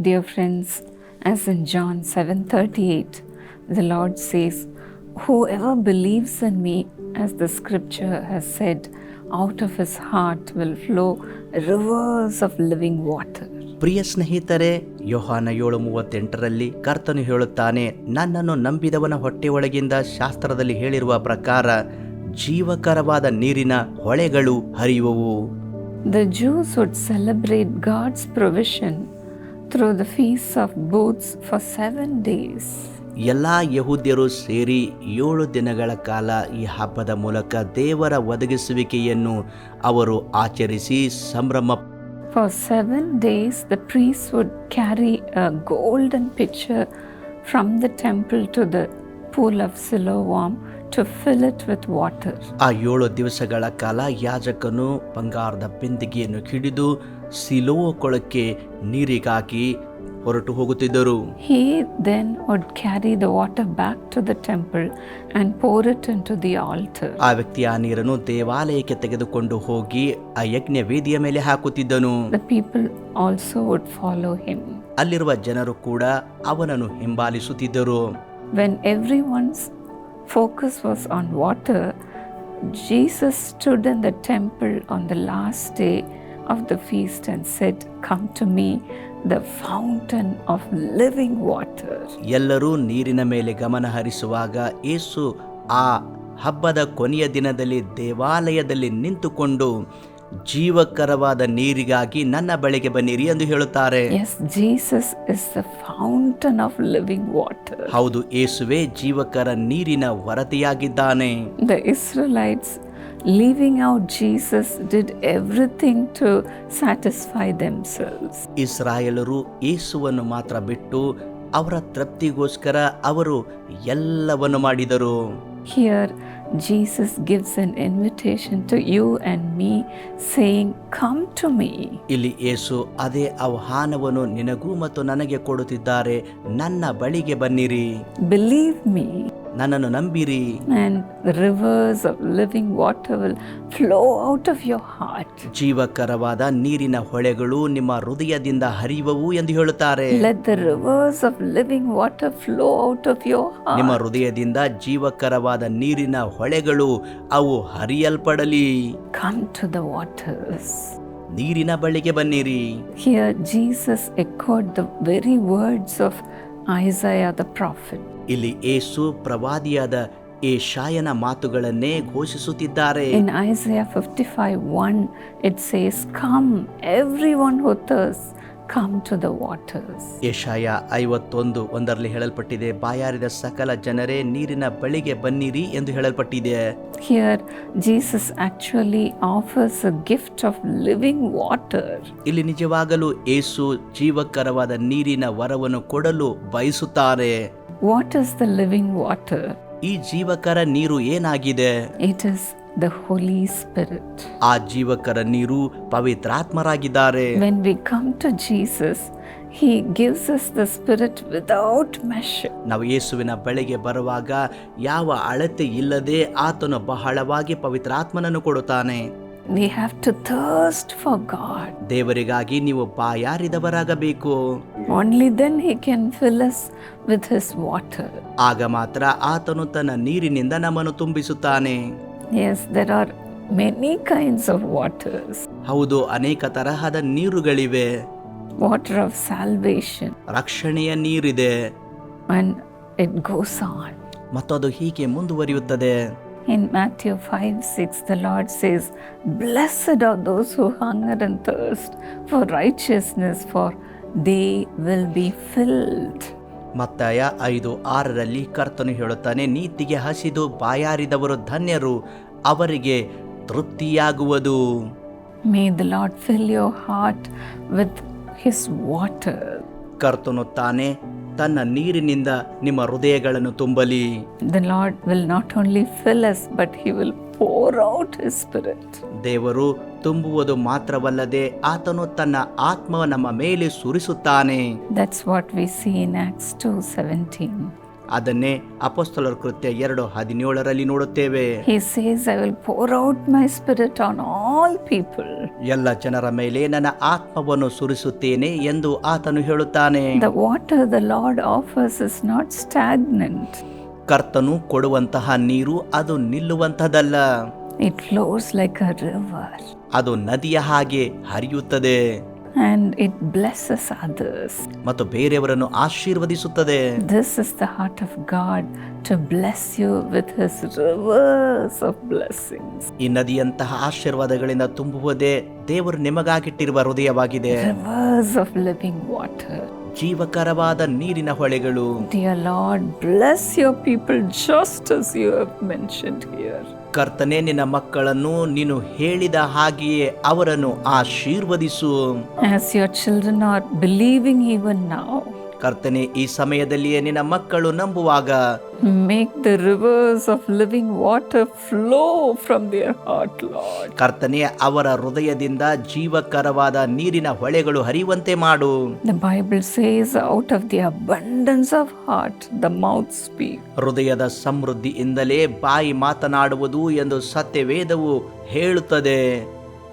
Dear friends, as in John 7:38, the Lord says, "Whoever believes in me, as the scripture has said, out of his heart will flow rivers of living water." ಪ್ರಿಯ ಸ್ನೇಹಿತರೆ ಯೋಹಾನ ಏಳು ಮೂವತ್ತೆಂಟರಲ್ಲಿ ಕರ್ತನು ಹೇಳುತ್ತಾನೆ ನನ್ನನ್ನು ನಂಬಿದವನ ಹೊಟ್ಟೆಯೊಳಗಿಂದ ಶಾಸ್ತ್ರದಲ್ಲಿ ಹೇಳಿರುವ ಪ್ರಕಾರ ಜೀವಕರವಾದ ನೀರಿನ ಹೊಳೆಗಳು ಹರಿಯುವವು the Jews would celebrate God's provision through the feast of booths for 7 days. ಎಲ್ಲ ಯಹೂದ್ಯರು ಸೇರಿ ಏಳು ದಿನಗಳ ಕಾಲ ಈ ಹಬ್ಬದ ಮೂಲಕ ದೇವರ ಒದಗಿಸುವಿಕೆಯನ್ನು ಅವರು ಆಚರಿಸಿ ಸಂಭ್ರಮ For 7 days, the priests would carry a golden pitcher from the temple to the pool of Siloam to fill it with water. ಆ ಏಳು ದಿವಸಗಳ ಕಾಲ ಯಾಜಕನು ಬಂಗಾರದ ಬಿಂದಿಗೆಯನ್ನು ಹಿಡಿದು ಸಿಲುವ ಕೊಳಕ್ಕೆ ನೀರಿಗಾಗಿ ಹೊರಟು ಹೋಗುತ್ತಿದ್ದರು. He then would carry the water back to the temple and pour it to the altar ಆ ವ್ಯಕ್ತಿ ಆ ನೀರನ್ನು ದೇವಾಲಯಕ್ಕೆ ತೆಗೆದುಕೊಂಡು ಹೋಗಿ ಆ ಯಜ್ಞ ವೇದಿಯ ಮೇಲೆ ಹಾಕುತ್ತಿದ್ದನು. The people also would follow him ಅಲ್ಲಿರುವ ಜನರು ಕೂಡ ಅವನನ್ನು ಹಿಂಬಾಲಿಸುತ್ತಿದ್ದರು. When everyone's focus was on water Jesus stood in the temple on the last day of the feast and said, Come to me, the fountain of living water. ಎಲ್ಲರೂ ನೀರಿನ ಮೇಲೆ ಗಮನ ಹರಿಸುವಾಗ ಏಸು ಆ ಹಬ್ಬದ ಕೊನೆಯ ದಿನದಲ್ಲಿ ದೇವಾಲಯದಲ್ಲಿ ನಿಂತುಕೊಂಡು ಜೀವಕರವಾದ ನೀರಿಗಾಗಿ ನನ್ನ ಬಳಿಗೆ ಬನ್ನಿರಿ ಎಂದು ಹೇಳುತ್ತಾರೆ Yes, Jesus is the fountain of living water. ಹೌದು ಏಸುವೆ ಜೀವಕರ ನೀರಿನ ವರದಿಯಾಗಿದ್ದಾನೆ The Israelites, leaving out Jesus, did everything to satisfy themselves. ಇಸ್ರಾಯೇಲರು ಯೇಸುವನ್ನು ಮಾತ್ರ ಬಿಟ್ಟು ಅವರ ತೃಪ್ತಿಗೋಸ್ಕರ ಅವರು ಎಲ್ಲವನ್ನು ಮಾಡಿದರು Here, Jesus gives an invitation to you and me, saying, Come to me. ಇಲ್ಲಿ ಯೇಸು ಅದೇ ಆಹ್ವಾನವನ್ನು ನಿನಗೂ ಮತ್ತು ನನಗೆ ಕೊಡುತ್ತಿದ್ದಾರೆ ನನ್ನ ಬಳಿಗೆ ಬನ್ನಿರಿ Believe me, ನನ್ನನ್ನು ನಂಬಿರಿ. Rivers of living water will flow out of your heart ಜೀವಕರವಾದ ನೀರಿನ ಹೊಳೆಗಳು ನಿಮ್ಮ ಹೃದಯದಿಂದ ಹರಿಯುವವು ಎಂದು ಹೇಳುತ್ತಾರೆ. Let the rivers of living water flow out of your heart ನಿಮ್ಮ ಹೃದಯದಿಂದ ಜೀವಕರವಾದ ನೀರಿನ ಹೊಳೆಗಳು ಅವು ಹರಿಯಲ್ಪಡಲಿ. ಕಮ್ ಟು ದ ವಾಟರ್ಸ್ ನೀರಿನ ಬಳಿಗೆ ಬನ್ನಿರಿ. Here Jesus echoed the very words of Isaiah the prophet ಇಲ್ಲಿ ಏಸು ಪ್ರವಾದಿಯಾದ ಏಷಾಯನ ಮಾತುಗಳನ್ನೇ ಘೋಷಿಸುತ್ತಿದ್ದಾರೆ. In Isaiah 55 1, it says, Come, everyone who thirsts, come to the waters ಯಶಾಯ ಐವತ್ತೊಂದು ಒಂದರಲ್ಲಿ ಹೇಳಲ್ಪಟ್ಟಿದೆ ಬಾಯಾರಿದ ಸಕಲ ಜನರೇ ನೀರಿನ ಬಳಿಗೆ ಬನ್ನಿರಿ ಎಂದು ಹೇಳಲ್ಪಟ್ಟಿದೆ. Here Jesus actually offers gift of living water. ಇಲ್ಲಿ ನಿಜವಾಗಲೂ ಏಸು ಜೀವಕರವಾದ ನೀರಿನ ವರವನ್ನು ಕೊಡಲು ಬಯಸುತ್ತಾರೆ. What is the living water? ಈ ಜೀವಕರ ನೀರು ಏನಾಗಿದೆ It is the Holy Spirit. ಆ ಜೀವಕರ ನೀರು ಪವಿತ್ರಾತ್ಮರಾಗಿದ್ದಾರೆ When we come to Jesus, He gives us the Spirit without measure. ನಾವು ಯೇಸುವಿನ ಬಳಿಗೆ ಬರುವಾಗ ಯಾವ ಅಳತೆ ಇಲ್ಲದೆ ಆತನು ಬಹಳವಾಗಿ ಪವಿತ್ರಾತ್ಮನನ್ನು ಕೊಡುತ್ತಾನೆ We have to thirst for God. ದೇವರಿಗಾಗಿ ನೀವು ಬಾಯಾರಿದವರಾಗಬೇಕು Only then He can fill us with His water. ಆಗ ಮಾತ್ರ ಆತನು ತನ್ನ ನೀರಿನಿಂದ ನಮ್ಮನ್ನು ತುಂಬಿಸುತ್ತಾನೆ Yes, there are many kinds of waters ಹೌದು ಅನೇಕ ತರಹದ ನೀರುಗಳಿವೆ water of salvation, ರಕ್ಷಣೆಯ ನೀರಿದೆ and it goes on. ಮತ್ತು ಅದು ಹೀಗೆ ಮುಂದುವರಿಯುತ್ತದೆ In Matthew 5 6, the Lord says, Blessed are those who hunger and thirst for righteousness, for they will be filled. ಮತ್ತಾಯ ಐದು ಆರರಲ್ಲಿ ಕರ್ತನು ಹೇಳುತ್ತಾನೆ ನೀತಿಗೆ ಹಸಿದು ಬಾಯಾರಿದವರು ಧನ್ಯರು ಅವರಿಗೆ ತೃಪ್ತಿಯಾಗುವುದು may the Lord fill your heart with his water ಕರ್ತನು ತಾನೇ ತನ್ನ ನೀರಿನಿಂದ ನಿಮ್ಮ ಹೃದಯಗಳನ್ನು ತುಂಬಲಿ. The Lord will not only fill us but he will pour out his spirit ದೇವರು ತುಂಬುವುದು ಮಾತ್ರವಲ್ಲದೆ ಆತನು ತನ್ನ ಆತ್ಮ ನಮ್ಮ ಮೇಲೆ ಸುರಿಸುತ್ತಾನೆ. That's what we see in Acts 2:17 ಅದನ್ನೇ ಅಪೋಸ್ತಲರ ಕೃತ್ಯ ಎರಡು ಹದಿನೇಳರಲ್ಲಿ ನೋಡುತ್ತೇವೆ. He says, I will pour out my spirit on all people. ಎಲ್ಲ ಜನರ ಮೇಲೆ ನನ್ನ ಆತ್ಮವನ್ನು ಸುರಿಸುತ್ತೇನೆ ಎಂದು ಆತನು ಹೇಳುತ್ತಾನೆ. The water the Lord offers is not stagnant, ಕರ್ತನು ಕೊಡುವಂತಹ ನೀರು ಅದು ನಿಲ್ಲುವಂತಹದಲ್ಲ it flows like a river. ಅದು ನದಿಯ ಹಾಗೆ ಹರಿಯುತ್ತದೆ. and it blesses others. ಮತ್ತು ಬೇರೆಯವರನ್ನು ಆಶೀರ್ವದಿಸುತ್ತದೆ This is the heart of God to bless you with His rivers of blessings. ಈ ನದಿಯಂತಹ ಆಶೀರ್ವಾದಗಳಿಂದ ತುಂಬುವುದೇ ದೇವರು ನಿಮಗಾಗಿಟ್ಟಿರುವ ಹೃದಯವಾಗಿದೆ Rivers of living water. ಜೀವಕರವಾದ ನೀರಿನ ಹೊಳೆಗಳು Dear Lord, bless your people just as you have mentioned here. ಕರ್ತನೆ ನಿನ್ನ ಮಕ್ಕಳನ್ನು ನೀನು ಹೇಳಿದ ಹಾಗೆಯೇ ಅವರನ್ನು ಆಶೀರ್ವದಿಸು. As your children are believing even now, ಕರ್ತನೆ ಈ ಸಮಯದಲ್ಲಿಯೇ ನಿನ್ನ ಮಕ್ಕಳು ನಂಬುವಾಗ make the rivers of living water flow from their heart, Lord. ಕರ್ತನೆ ಅವರ ಹೃದಯದಿಂದ ಜೀವಕರವಾದ ನೀರಿನ ಹೊಳೆಗಳು ಹರಿಯುವಂತೆ ಮಾಡು The Bible says, out of the abundance of heart, the mouth speaks. ಹೃದಯದ ಸಮೃದ್ಧಿಯಿಂದಲೇ ಬಾಯಿ ಮಾತನಾಡುವುದು ಎಂದು ಸತ್ಯವೇದವು ಹೇಳುತ್ತದೆ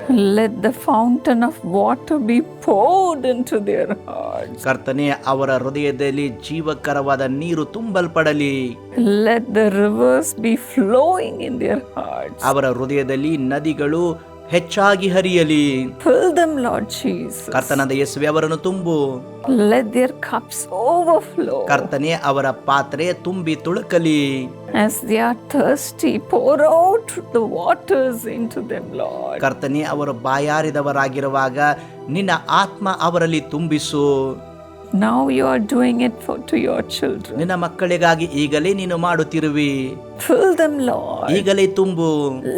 Let the fountain of water be poured into their hearts. ಕರ್ತನೆ ಅವರ ಹೃದಯದಲ್ಲಿ ಜೀವಕರವಾದ ನೀರು ತುಂಬಲ್ಪಡಲಿ Let the rivers be flowing in their hearts. ಅವರ ಹೃದಯದಲ್ಲಿ ನದಿಗಳು ಹೆಚ್ಚಾಗಿ ಹರಿಯಲಿ. ಫುಲ್ ದೆಮ್ ಜೀಸ್ ಕರ್ತನದ ಯಶವಿ ಅವರನ್ನು ತುಂಬು. ಕರ್ತನೆ ಅವರ ಪಾತ್ರೆ ತುಂಬಿ ತುಳುಕಲಿ. ಕರ್ತನೆ ಅವರು ಬಾಯಾರಿದವರಾಗಿರುವಾಗ ನಿನ್ನ ಆತ್ಮ ಅವರಲ್ಲಿ ತುಂಬಿಸು. Now you are doing it for to your children ನಿನ್ನ ಮಕ್ಕಳಿಗಾಗಿ ಈಗಲೇ ನೀನು ಮಾಡುತ್ತಿರುವಿ. ಫಿಲ್ ದಮ್ ಲಾ ಈಗಲೇ ತುಂಬು.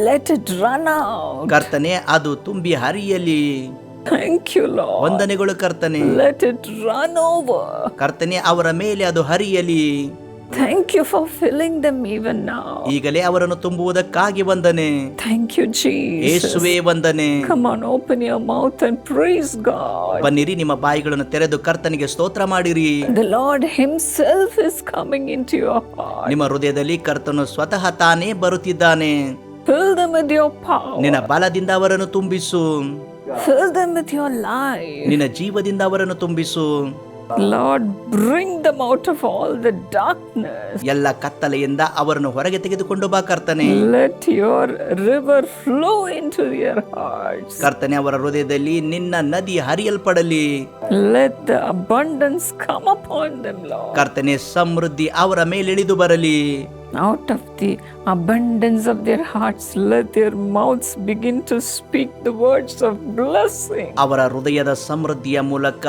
ಲೆಟ್ ಇಟ್ ರನ್ ಔಟ್ ಕರ್ತನೆ ಅದು ತುಂಬಿ ಹರಿಯಲಿ. ಥ್ಯಾಂಕ್ ಯು ಲಾ ವಂದನೆಗಳು ಕರ್ತನೆ. ಲೆಟ್ ಇಟ್ ರನ್ ಓವರ್ ಕರ್ತನೆ ಅವರ ಮೇಲೆ ಅದು ಹರಿಯಲಿ. Thank you for filling them even now. ಈಗಲೇ ಅವರನ್ನು ತುಂಬುವುದಕ್ಕಾಗಿ ವಂದನೆ Thank you, Jesus. ಯೇಸುವೆ ವಂದನೆ Come on, open your mouth and praise God. ಬನ್ನಿರಿ ನಿಮ್ಮ ಬಾಯಿಗಳನ್ನು ತೆರೆದು ಕರ್ತನಿಗೆ ಸ್ತೋತ್ರ ಮಾಡಿರಿ The Lord Himself is coming into your heart. ನಿಮ್ಮ ಹೃದಯದಲ್ಲಿ ಕರ್ತನು ಸ್ವತಃ ತಾನೇ ಬರುತ್ತಿದ್ದಾನೆ Fill them with your power. ನಿನ್ನ ಬಲದಿಂದ ಅವರನ್ನು ತುಂಬಿಸು Fill them with your life. ನಿನ್ನ ಜೀವದಿಂದ ಅವರನ್ನು ತುಂಬಿಸು Lord, bring them out of all the darkness ಎಲ್ಲ ಕತ್ತಲೆಯಿಂದ ಅವರನ್ನು ಹೊರಗೆ ತೆಗೆದುಕೊಂಡು ಬಾ ಕರ್ತನೆ. Let your river flow into your heart ಕರ್ತನೆ ಅವರ ಹೃದಯದಲ್ಲಿ ನಿನ್ನ ನದಿ ಹರಿಯಲ್ಪಡಲಿ. Let abundance come up on them, Lord ಕರ್ತನೆ ಸಮೃದ್ಧಿ ಅವರ ಮೇಲೆ ಇಳಿದು ಬರಲಿ. Out of the abundance of their hearts, let their mouths begin to speak the words of blessing. ಅವರ ಹೃದಯದ ಸಮೃದ್ಧಿಯ ಮೂಲಕ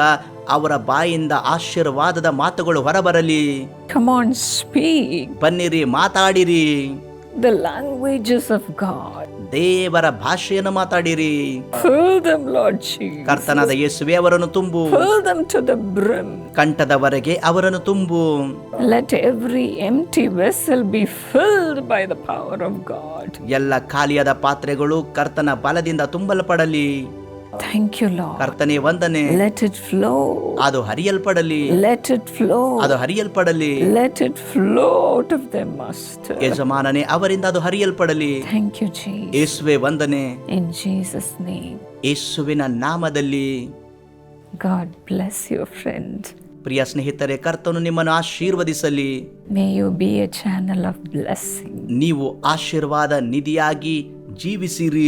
ಅವರ ಬಾಯಿಂದ ಆಶೀರ್ವಾದದ ಮಾತುಗಳು ಹೊರಬರಲಿ Come on, speak ಬನ್ನಿರಿ ಮಾತಾಡಿರಿ ದ ಲ್ಯಾಂಗ್ವೇಜಸ್ ಆಫ್ ಗಾಡ್ ದೇವರ ಭಾಷೆಯನ್ನು ಮಾತಾಡಿರಿ. ಕರ್ತನಾದ ಯೇಸುವೆ ಅವರನ್ನು ತುಂಬು. ಕಂಠದವರೆಗೆ ಅವರನ್ನು ತುಂಬು. Let every empty vessel be filled by the power of God ಎಲ್ಲ ಖಾಲಿಯಾದ ಪಾತ್ರೆಗಳು ಕರ್ತನ ಬಲದಿಂದ ತುಂಬಲ್ಪಡಲಿ. Thank you, Lord. ಕರ್ತನೆ ವಂದನೆ Let it flow. ಅದು ಹರಿಯಲ್ಪಡಲಿ Let it flow. ಅದು ಹರಿಯಲ್ಪಡಲಿ Let it flow out of them, Master. ಯಜಮಾನನೇ ಅವರಿಂದ ಅದು ಹರಿಯಲ್ಪಡಲಿ Thank you, Jesus. ಯೇಸುವೆ ವಂದನೆ In Jesus' name, ಯೇಸುವಿನ ನಾಮದಲ್ಲಿ God bless you, friend. ಪ್ರಿಯ ಸ್ನೇಹಿತರೆ ಕರ್ತನು ನಿಮ್ಮನ್ನು ಆಶೀರ್ವದಿಸಲಿ May you be a channel of blessing. ನೀವು ಆಶೀರ್ವಾದ ನಿಧಿಯಾಗಿ ಜೀವಿಸಿರಿ